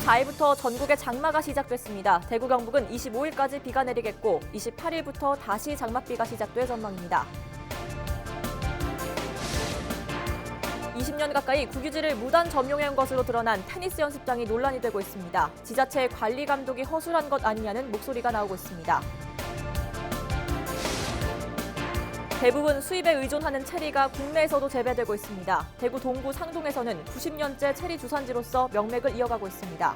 24일부터 전국에 장마가 시작됐습니다. 대구 경북은 25일까지 비가 내리겠고 28일부터 다시 장맛비가 시작될 전망입니다. 20년 가까이 국유지를 무단 점용해온 것으로 드러난 테니스 연습장이 논란이 되고 있습니다. 지자체의 관리 감독이 허술한 것 아니냐는 목소리가 나오고 있습니다. 대부분 수입에 의존하는 체리가 국내에서도 재배되고 있습니다. 대구 동구 상동에서는 90년째 체리 주산지로서 명맥을 이어가고 있습니다.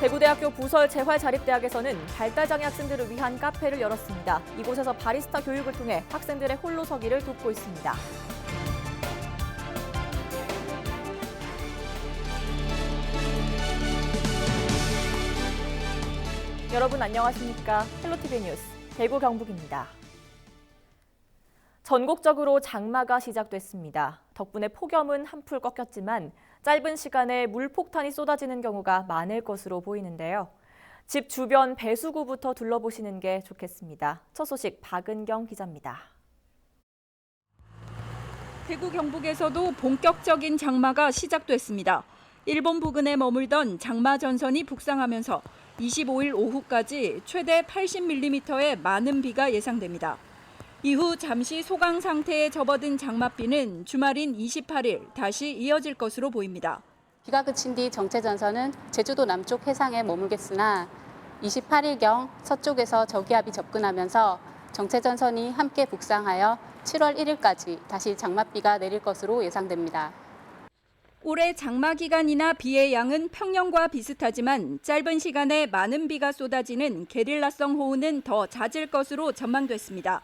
대구대학교 부설 재활자립대학에서는 발달장애 학생들을 위한 카페를 열었습니다. 이곳에서 바리스타 교육을 통해 학생들의 홀로 서기를 돕고 있습니다. 여러분 안녕하십니까? 헬로티비 뉴스 대구 경북입니다. 전국적으로 장마가 시작됐습니다. 덕분에 폭염은 한풀 꺾였지만 짧은 시간에 물폭탄이 쏟아지는 경우가 많을 것으로 보이는데요. 집 주변 배수구부터 둘러보시는 게 좋겠습니다. 첫 소식 박은경 기자입니다. 대구 경북에서도 본격적인 장마가 시작됐습니다. 일본 부근에 머물던 장마 전선이 북상하면서 25일 오후까지 최대 80mm의 많은 비가 예상됩니다. 이후 잠시 소강 상태에 접어든 장맛비는 주말인 28일 다시 이어질 것으로 보입니다. 비가 그친 뒤 정체 전선은 제주도 남쪽 해상에 머물겠으나 28일경 서쪽에서 저기압이 접근하면서 정체 전선이 함께 북상하여 7월 1일까지 다시 장맛비가 내릴 것으로 예상됩니다. 올해 장마 기간이나 비의 양은 평년과 비슷하지만 짧은 시간에 많은 비가 쏟아지는 게릴라성 호우는 더 잦을 것으로 전망됐습니다.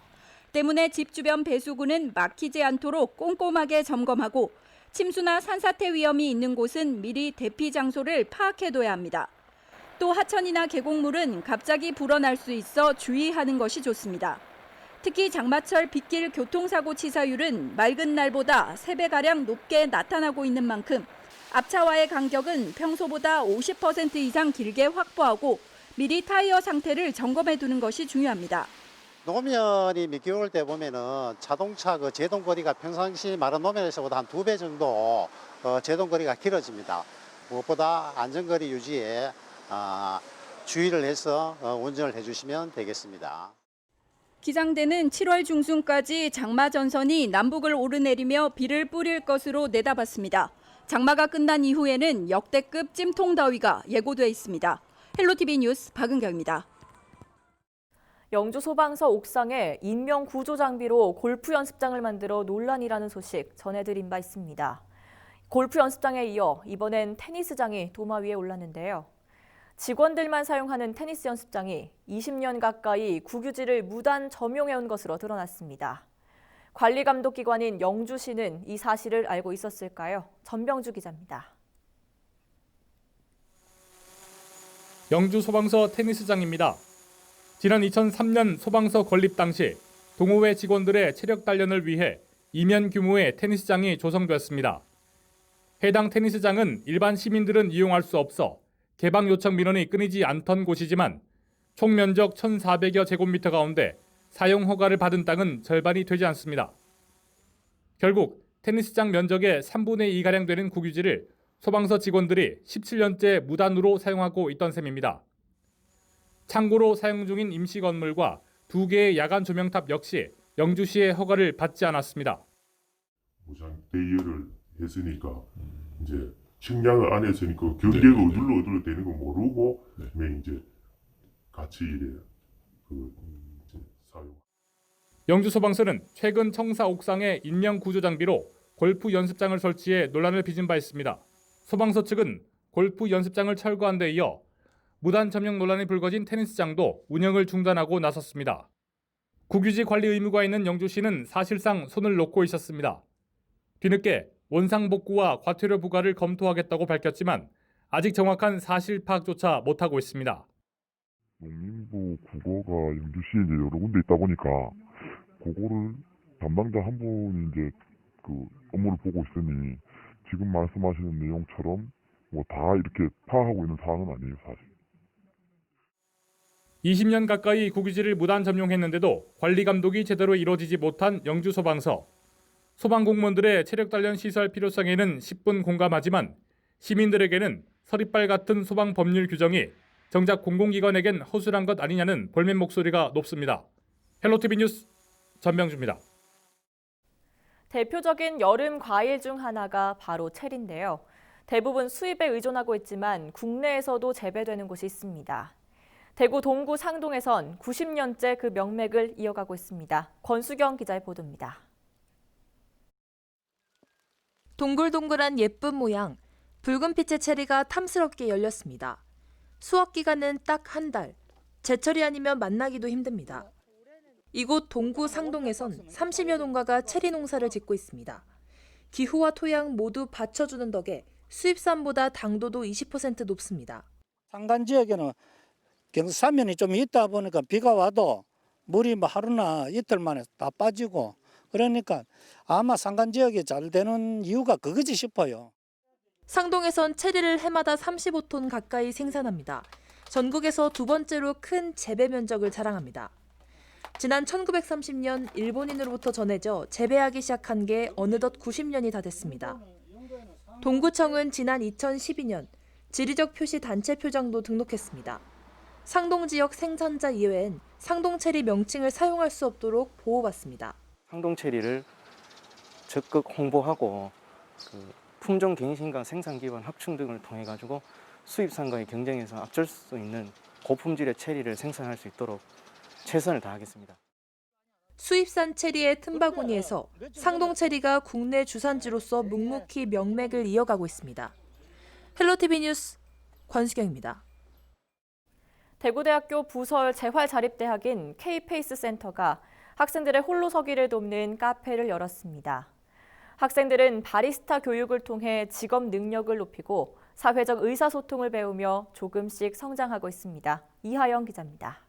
때문에 집 주변 배수구는 막히지 않도록 꼼꼼하게 점검하고 침수나 산사태 위험이 있는 곳은 미리 대피 장소를 파악해둬야 합니다. 또 하천이나 계곡물은 갑자기 불어날 수 있어 주의하는 것이 좋습니다. 특히 장마철 빗길 교통사고 치사율은 맑은 날보다 3배가량 높게 나타나고 있는 만큼 앞차와의 간격은 평소보다 50% 이상 길게 확보하고 미리 타이어 상태를 점검해 두는 것이 중요합니다. 노면이 올때 보면은 자동차 그 제동 거리가 평상시 마른 노면에서보다 한 두 배 정도 어, 제동 거리가 길어집니다. 무엇보다 안전거리 유지에 아, 주의를 해서 어, 운전을 해주시면 되겠습니다. 기상대는 7월 중순까지 장마 전선이 남북을 오르내리며 비를 뿌릴 것으로 내다봤습니다. 장마가 끝난 이후에는 역대급 찜통 더위가 예고돼 있습니다. 헬로티비 뉴스 박은경입니다. 영주 소방서 옥상에 인명 구조 장비로 골프 연습장을 만들어 논란이라는 소식 전해드린 바 있습니다. 골프 연습장에 이어 이번엔 테니스장이 도마 위에 올랐는데요. 직원들만 사용하는 테니스 연습장이 20년 가까이 국유지를 무단 점용해온 것으로 드러났습니다. 관리 감독 기관인 영주시는 이 사실을 알고 있었을까요? 전병주 기자입니다. 영주 소방서 테니스장입니다. 지난 2003년 소방서 건립 당시 동호회 직원들의 체력 단련을 위해 이면 규모의 테니스장이 조성되었습니다. 해당 테니스장은 일반 시민들은 이용할 수 없어 개방 요청 민원이 끊이지 않던 곳이지만 총 면적 1,400여 제곱미터 가운데 사용 허가를 받은 땅은 절반이 되지 않습니다. 결국 테니스장 면적의 3분의 2가량 되는 국유지를 소방서 직원들이 17년째 무단으로 사용하고 있던 셈입니다. 창고로 사용 중인 임시 건물과 두 개의 야간 조명탑 역시 영주시의 허가를 받지 않았습니다. 무상 대여를 했으니까 이제 측량을 안 했으니까 경계가 어디로 어디로 되는 거 모르고 네. 이제 같이 이래 그 이제 사용. 영주 소방서는 최근 청사 옥상에 인명 구조 장비로 골프 연습장을 설치해 논란을 빚은 바 있습니다. 소방서 측은 골프 연습장을 철거한 데 이어 무단 점용 논란이 불거진 테니스장도 운영을 중단하고 나섰습니다. 국유지 관리 의무가 있는 영주시는 사실상 손을 놓고 있었습니다. 뒤늦게 원상 복구와 과태료 부과를 검토하겠다고 밝혔지만 아직 정확한 사실 파악조차 못하고 있습니다. 농림부 국어가 영주시에 이제 여러 군데 있다 보니까 그거를 담당자 한 분이 이제 그 업무를 보고 있으니 지금 말씀하시는 내용처럼 뭐 다 이렇게 파악하고 있는 사안은 아니에요 사실. 20년 가까이 국유지를 무단 점용했는데도 관리 감독이 제대로 이루어지지 못한 영주 소방서. 소방 공무원들의 체력 단련 시설 필요성에는 10분 공감하지만 시민들에게는 서리빨 같은 소방 법률 규정이 정작 공공기관에겐 허술한 것 아니냐는 볼멘 목소리가 높습니다. 헬로티비 뉴스 전명주입니다. 대표적인 여름 과일 중 하나가 바로 체리인데요. 대부분 수입에 의존하고 있지만 국내에서도 재배되는 곳이 있습니다. 대구 동구 상동에선 90년째 그 명맥을 이어가고 있습니다. 권수경 기자의 보도입니다. 동글동글한 예쁜 모양, 붉은빛의 체리가 탐스럽게 열렸습니다. 수확 기간은 딱 한 달. 제철이 아니면 만나기도 힘듭니다. 이곳 동구 상동에선 30여 농가가 체리 농사를 짓고 있습니다. 기후와 토양 모두 받쳐주는 덕에 수입산보다 당도도 20% 높습니다. 산간 지역에는 경사면이 좀 있다 보니까 비가 와도 물이 뭐 하루나 이틀 만에 다 빠지고 그러니까 아마 산간 지역이 잘 되는 이유가 그거지 싶어요. 상동에선 체리를 해마다 35톤 가까이 생산합니다. 전국에서 두 번째로 큰 재배 면적을 자랑합니다. 지난 1930년 일본인으로부터 전해져 재배하기 시작한 게 어느덧 90년이 다 됐습니다. 동구청은 지난 2012년 지리적 표시 단체 표장도 등록했습니다. 상동 지역 생산자 이외엔 상동 체리 명칭을 사용할 수 없도록 보호받습니다. 항동 체리를 적극 홍보하고 그 품종 갱신과 생산 기반 확충 등을 통해 가지고 수입산과의 경쟁에서 앞설 수 있는 고품질의 체리를 생산할 수 있도록 최선을 다하겠습니다. 수입산 체리의 틈바구니에서 상동 체리가 국내 주산지로서 묵묵히 명맥을 이어가고 있습니다. 헬로티비 뉴스 권수경입니다. 대구대학교 부설 재활자립대학인 K페이스 센터가 학생들의 홀로 서기를 돕는 카페를 열었습니다. 학생들은 바리스타 교육을 통해 직업 능력을 높이고 사회적 의사소통을 배우며 조금씩 성장하고 있습니다. 이하영 기자입니다.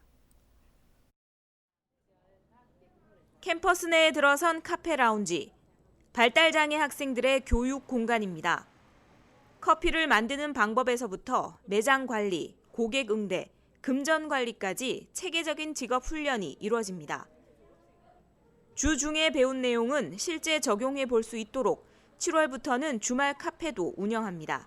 캠퍼스 내에 들어선 카페 라운지. 발달장애 학생들의 교육 공간입니다. 커피를 만드는 방법에서부터 매장 관리, 고객 응대, 금전 관리까지 체계적인 직업 훈련이 이루어집니다. 주 중에 배운 내용은 실제 적용해 볼 수 있도록 7월부터는 주말 카페도 운영합니다.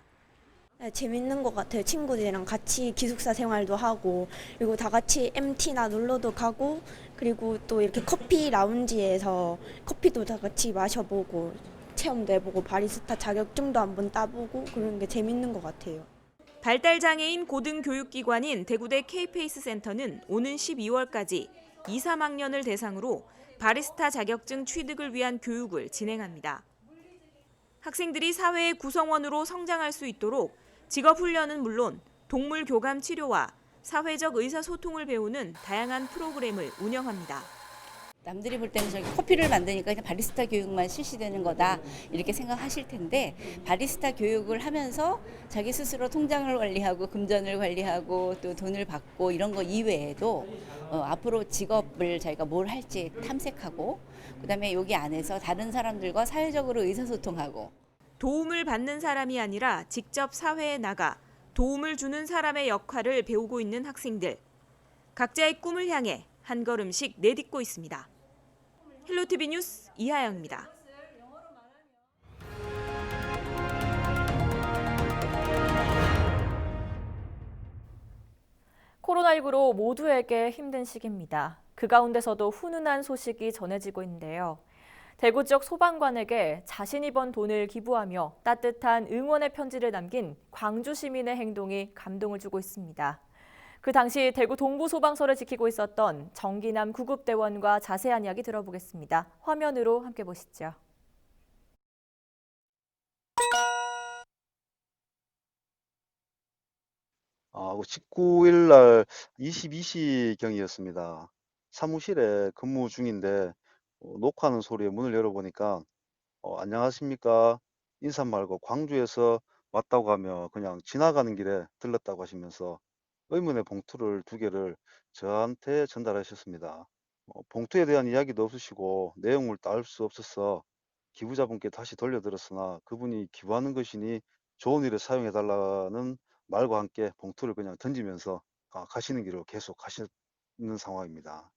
네, 재밌는 것 같아요. 친구들이랑 같이 기숙사 생활도 하고 그리고 다 같이 MT나 놀러도 가고 그리고 또 이렇게 커피 라운지에서 커피도 다 같이 마셔보고 체험도 해보고 바리스타 자격증도 한번 따보고 그런 게 재밌는 것 같아요. 발달장애인 고등교육기관인 대구대 K페이스 센터는 오는 12월까지 2, 3학년을 대상으로 바리스타 자격증 취득을 위한 교육을 진행합니다. 학생들이 사회의 구성원으로 성장할 수 있도록 직업 훈련은 물론 동물 교감 치료와 사회적 의사소통을 배우는 다양한 프로그램을 운영합니다. 남들이 볼 때는 저기 커피를 만드니까 그냥 바리스타 교육만 실시되는 거다 이렇게 생각하실 텐데 바리스타 교육을 하면서 자기 스스로 통장을 관리하고 금전을 관리하고 또 돈을 받고 이런 거 이외에도 어, 앞으로 직업을 자기가 뭘 할지 탐색하고 그다음에 여기 안에서 다른 사람들과 사회적으로 의사소통하고 도움을 받는 사람이 아니라 직접 사회에 나가 도움을 주는 사람의 역할을 배우고 있는 학생들. 각자의 꿈을 향해 한 걸음씩 내딛고 있습니다. 헬로티비 뉴스 이하영입니다. 코로나19로 모두에게 힘든 시기입니다. 그 가운데서도 훈훈한 소식이 전해지고 있는데요. 대구 지역 소방관에게 자신이 번 돈을 기부하며 따뜻한 응원의 편지를 남긴 광주 시민의 행동이 감동을 주고 있습니다. 그 당시 대구 동부 소방서를 지키고 있었던 정기남 구급대원과 자세한 이야기 들어보겠습니다. 화면으로 함께 보시죠. 아, 19일 날 22시경이었습니다. 사무실에 근무 중인데 어, 녹화하는 소리에 문을 열어보니까 어, 안녕하십니까 인사 말고 광주에서 왔다고 하며 그냥 지나가는 길에 들렀다고 하시면서 의문의 봉투를 두 개를 저한테 전달하셨습니다. 어, 봉투에 대한 이야기도 없으시고 내용을 따을 수 없어서 기부자분께 다시 돌려드렸으나 그분이 기부하는 것이니 좋은 일에 사용해 달라는 말과 함께 봉투를 그냥 던지면서 아, 가시는 길로 계속 가시는 상황입니다.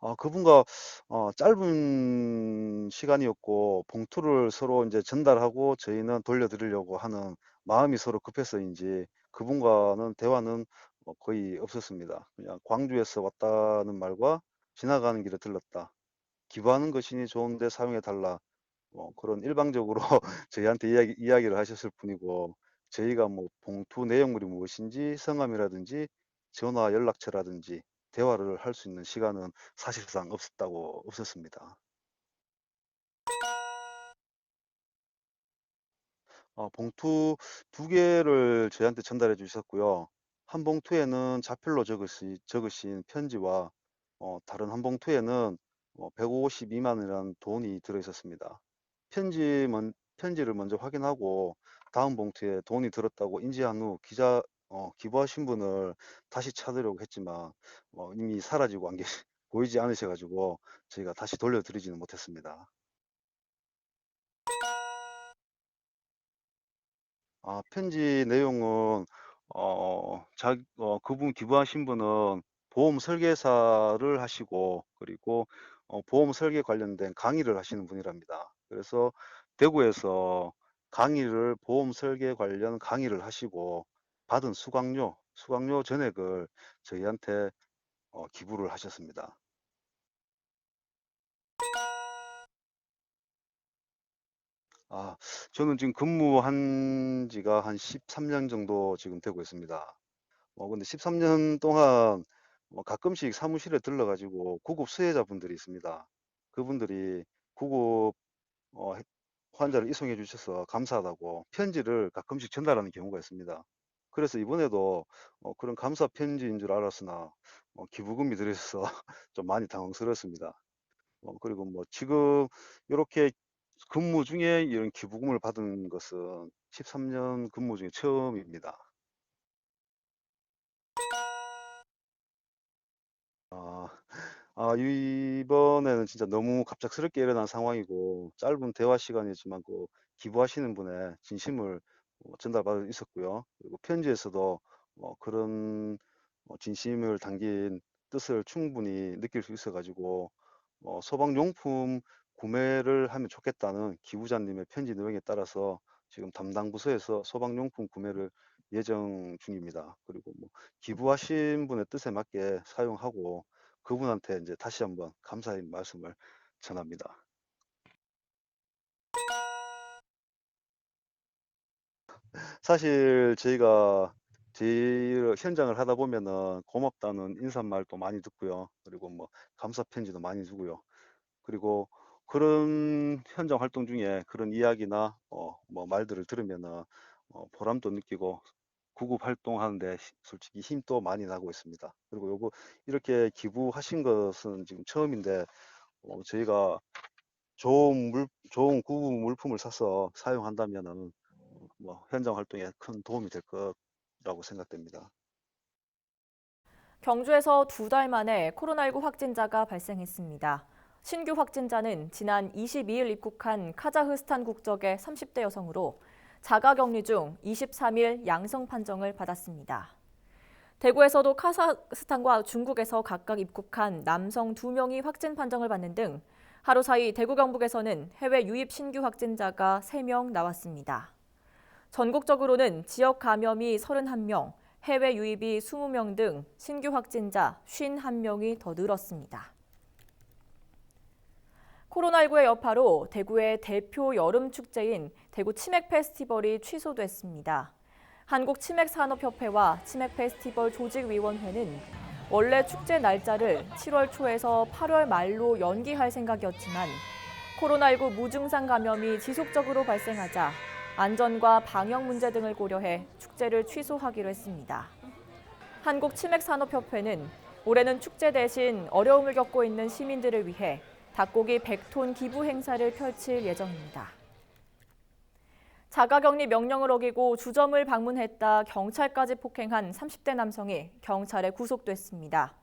어, 그분과 어, 짧은 시간이었고 봉투를 서로 이제 전달하고 저희는 돌려드리려고 하는 마음이 서로 급해서인지 그분과는 대화는 어, 거의 없었습니다. 그냥 광주에서 왔다는 말과 지나가는 길에 들렀다. 기부하는 것이니 좋은데 사용해 달라. 뭐 그런 일방적으로 저희한테 이야기, 이야기를 하셨을 뿐이고 저희가 뭐 봉투 내용물이 무엇인지 성함이라든지 전화 연락처라든지 대화를 할 수 있는 시간은 사실상 없었다고 없었습니다. 어, 봉투 두 개를 저희한테 전달해 주셨고요. 한 봉투에는 자필로 적으시, 적으신 편지와 어, 다른 한 봉투에는 어, 152만 원이라는 돈이 들어 있었습니다. 편지 먼, 편지를 먼저 확인하고 다음 봉투에 돈이 들었다고 인지한 후 기자 어, 기부하신 분을 다시 찾으려고 했지만 어, 이미 사라지고 안 계시, 보이지 않으셔가지고 저희가 다시 돌려드리지는 못했습니다. 아, 편지 내용은 어, 자, 어, 그분 기부하신 분은 보험 설계사를 하시고 그리고 어, 보험 설계 관련된 강의를 하시는 분이랍니다. 그래서 대구에서 강의를 보험 설계 관련 강의를 하시고 받은 수강료, 수강료 전액을 저희한테 어, 기부를 하셨습니다. 아, 저는 지금 근무한 지가 한 13년 정도 지금 되고 있습니다. 어, 근데 13년 동안 뭐 가끔씩 사무실에 들러가지고 구급 수혜자분들이 있습니다. 그분들이 구급 어, 해- 환자를 이송해 주셔서 감사하다고 편지를 가끔씩 전달하는 경우가 있습니다. 그래서 이번에도 어, 그런 감사 편지인 줄 알았으나 어, 기부금이 들어있어서 좀 많이 당황스럽습니다. 어, 그리고 뭐 지금 이렇게 근무 중에 이런 기부금을 받은 것은 13년 근무 중에 처음입니다. 아, 아, 이번에는 진짜 너무 갑작스럽게 일어난 상황이고 짧은 대화 시간이지만 그 기부하시는 분의 진심을 어, 전달받을 수 있었고요. 그리고 편지에서도 어, 그런 어, 진심을 담긴 뜻을 충분히 느낄 수 있어가지고 어, 소방용품 구매를 하면 좋겠다는 기부자님의 편지 내용에 따라서 지금 담당 부서에서 소방용품 구매를 예정 중입니다. 그리고 뭐 기부하신 분의 뜻에 맞게 사용하고 그분한테 이제 다시 한번 감사의 말씀을 전합니다. 사실 저희가 제일 현장을 하다 보면은 고맙다는 인사말도 많이 듣고요. 그리고 뭐 감사 편지도 많이 주고요. 그리고 그런 현장 활동 중에 그런 이야기나 어, 뭐 말들을 들으면은 어, 보람도 느끼고 구급 활동하는데 시- 솔직히 힘도 많이 나고 있습니다. 그리고 요거 이렇게 기부하신 것은 지금 처음인데 어, 저희가 좋은 물, 좋은 구급 물품을 사서 사용한다면은 어, 뭐 현장 활동에 큰 도움이 될 거라고 생각됩니다. 경주에서 두 달 만에 코로나19 확진자가 발생했습니다. 신규 확진자는 지난 22일 입국한 카자흐스탄 국적의 30대 여성으로 자가 격리 중 23일 양성 판정을 받았습니다. 대구에서도 카자흐스탄과 중국에서 각각 입국한 남성 2명이 확진 판정을 받는 등 하루 사이 대구 경북에서는 해외 유입 신규 확진자가 3명 나왔습니다. 전국적으로는 지역 감염이 31명, 해외 유입이 20명 등 신규 확진자 51명이 더 늘었습니다. 코로나19의 여파로 대구의 대표 여름 축제인 대구 치맥 페스티벌이 취소됐습니다. 한국치맥산업협회와 치맥 페스티벌 조직위원회는 원래 축제 날짜를 7월 초에서 8월 말로 연기할 생각이었지만 코로나19 무증상 감염이 지속적으로 발생하자 안전과 방역 문제 등을 고려해 축제를 취소하기로 했습니다. 한국치맥산업협회는 올해는 축제 대신 어려움을 겪고 있는 시민들을 위해 닭고기 100톤 기부 행사를 펼칠 예정입니다. 자가격리 명령을 어기고 주점을 방문했다 경찰까지 폭행한 30대 남성이 경찰에 구속됐습니다.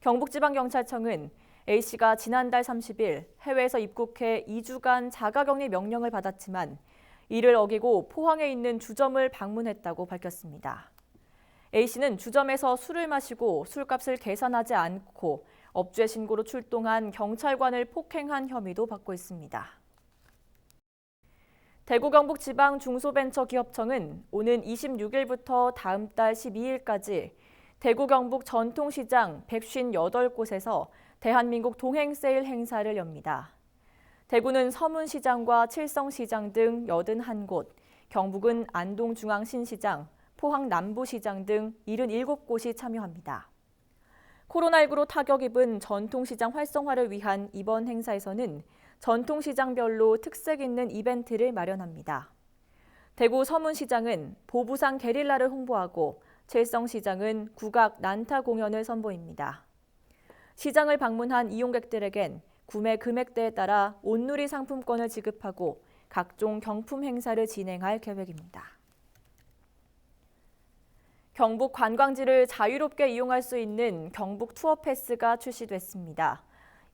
경북지방경찰청은 A씨가 지난달 30일 해외에서 입국해 2주간 자가격리 명령을 받았지만 이를 어기고 포항에 있는 주점을 방문했다고 밝혔습니다. A씨는 주점에서 술을 마시고 술값을 계산하지 않고 업주의 신고로 출동한 경찰관을 폭행한 혐의도 받고 있습니다. 대구 경북 지방 중소벤처기업청은 오는 26일부터 다음 달 12일까지 대구 경북 전통시장 158곳에서 대한민국 동행 세일 행사를 엽니다. 대구는 서문시장과 칠성시장 등 81곳, 경북은 안동중앙신시장, 포항 남부시장 등 77곳이 참여합니다. 코로나19로 타격 입은 전통시장 활성화를 위한 이번 행사에서는 전통시장별로 특색 있는 이벤트를 마련합니다. 대구 서문시장은 보부상 게릴라를 홍보하고 칠성시장은 국악 난타 공연을 선보입니다. 시장을 방문한 이용객들에겐 구매 금액대에 따라 온누리 상품권을 지급하고 각종 경품 행사를 진행할 계획입니다. 경북 관광지를 자유롭게 이용할 수 있는 경북 투어 패스가 출시됐습니다.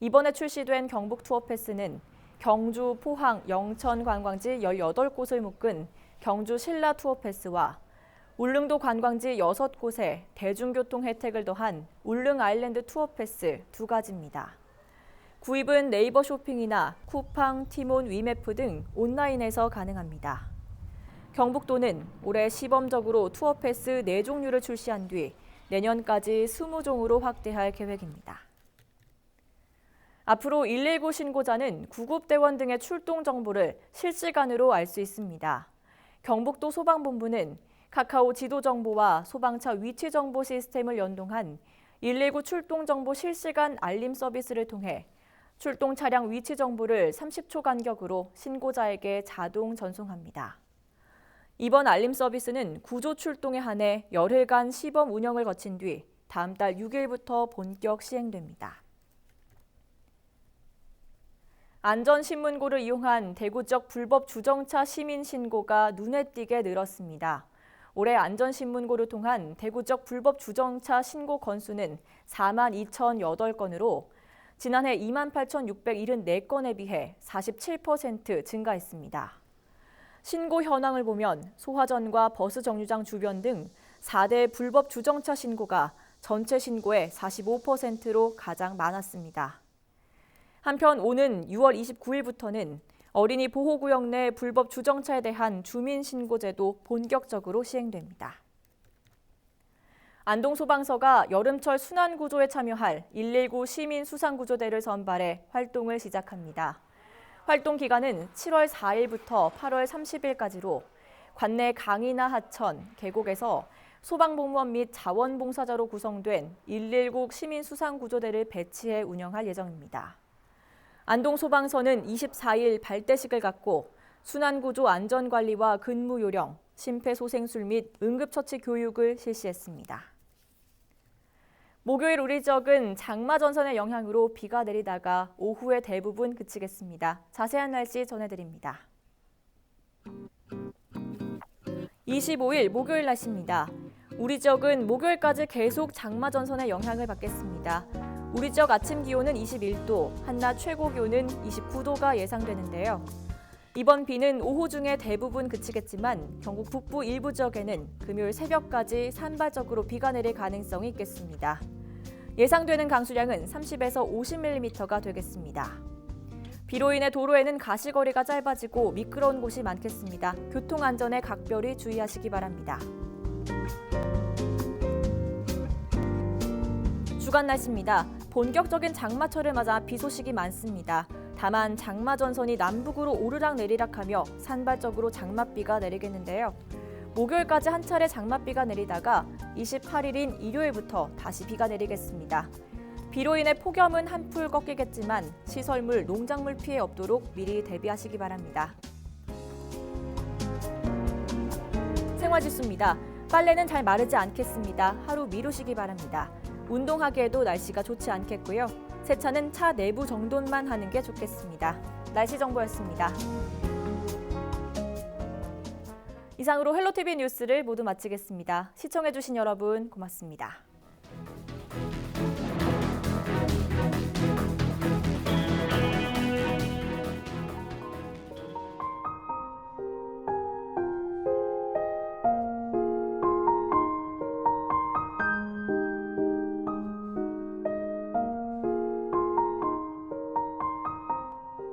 이번에 출시된 경북 투어 패스는 경주, 포항, 영천 관광지 18곳을 묶은 경주 신라 투어 패스와 울릉도 관광지 6곳에 대중교통 혜택을 더한 울릉 아일랜드 투어 패스 두 가지입니다. 구입은 네이버 쇼핑이나 쿠팡, 티몬, 위메프 등 온라인에서 가능합니다. 경북도는 올해 시범적으로 투어 패스 4종류를 출시한 뒤 내년까지 20종으로 확대할 계획입니다. 앞으로 119 신고자는 구급대원 등의 출동 정보를 실시간으로 알 수 있습니다. 경북도 소방본부는 카카오 지도 정보와 소방차 위치 정보 시스템을 연동한 119 출동 정보 실시간 알림 서비스를 통해 출동 차량 위치 정보를 30초 간격으로 신고자에게 자동 전송합니다. 이번 알림 서비스는 구조 출동에 한해 열흘간 시범 운영을 거친 뒤 다음 달 6일부터 본격 시행됩니다. 안전신문고를 이용한 대구 지역 불법 주정차 시민 신고가 눈에 띄게 늘었습니다. 올해 안전신문고를 통한 대구 지역 불법 주정차 신고 건수는 4만 2,008건으로 지난해 2만 8,674건에 비해 47% 증가했습니다. 신고 현황을 보면 소화전과 버스 정류장 주변 등 4대 불법 주정차 신고가 전체 신고의 45%로 가장 많았습니다. 한편 오는 6월 29일부터는 어린이 보호구역 내 불법 주정차에 대한 주민신고제도 본격적으로 시행됩니다. 안동소방서가 여름철 순환구조에 참여할 119 시민수상구조대를 선발해 활동을 시작합니다. 활동 기간은 7월 4일부터 8월 30일까지로 관내 강이나 하천, 계곡에서 소방공무원 및 자원봉사자로 구성된 119 시민수상구조대를 배치해 운영할 예정입니다. 안동소방서는 24일 발대식을 갖고 순환구조 안전관리와 근무 요령, 심폐소생술 및 응급처치 교육을 실시했습니다. 목요일 우리 지역은 장마 전선의 영향으로 비가 내리다가 오후에 대부분 그치겠습니다. 자세한 날씨 전해드립니다. 25일 목요일 날씨입니다. 우리 지역은 목요일까지 계속 장마 전선의 영향을 받겠습니다. 우리 지역 아침 기온은 21도, 한낮 최고 기온은 29도가 예상되는데요. 이번 비는 오후 중에 대부분 그치겠지만 경북 북부 일부 지역에는 금요일 새벽까지 산발적으로 비가 내릴 가능성이 있겠습니다. 예상되는 강수량은 30에서 50mm가 되겠습니다. 비로 인해 도로에는 가시거리가 짧아지고 미끄러운 곳이 많겠습니다. 교통 안전에 각별히 주의하시기 바랍니다. 주간 날씨입니다. 본격적인 장마철을 맞아 비 소식이 많습니다. 다만 장마 전선이 남북으로 오르락 내리락하며 산발적으로 장맛비가 내리겠는데요. 목요일까지 한 차례 장맛비가 내리다가 28일인 일요일부터 다시 비가 내리겠습니다. 비로 인해 폭염은 한풀 꺾이겠지만 시설물, 농작물 피해 없도록 미리 대비하시기 바랍니다. 생활지수입니다. 빨래는 잘 마르지 않겠습니다. 하루 미루시기 바랍니다. 운동하기에도 날씨가 좋지 않겠고요. 세차는 차 내부 정돈만 하는 게 좋겠습니다. 날씨 정보였습니다. 이상으로 헬로티비 뉴스를 모두 마치겠습니다. 시청해주신 여러분 고맙습니다.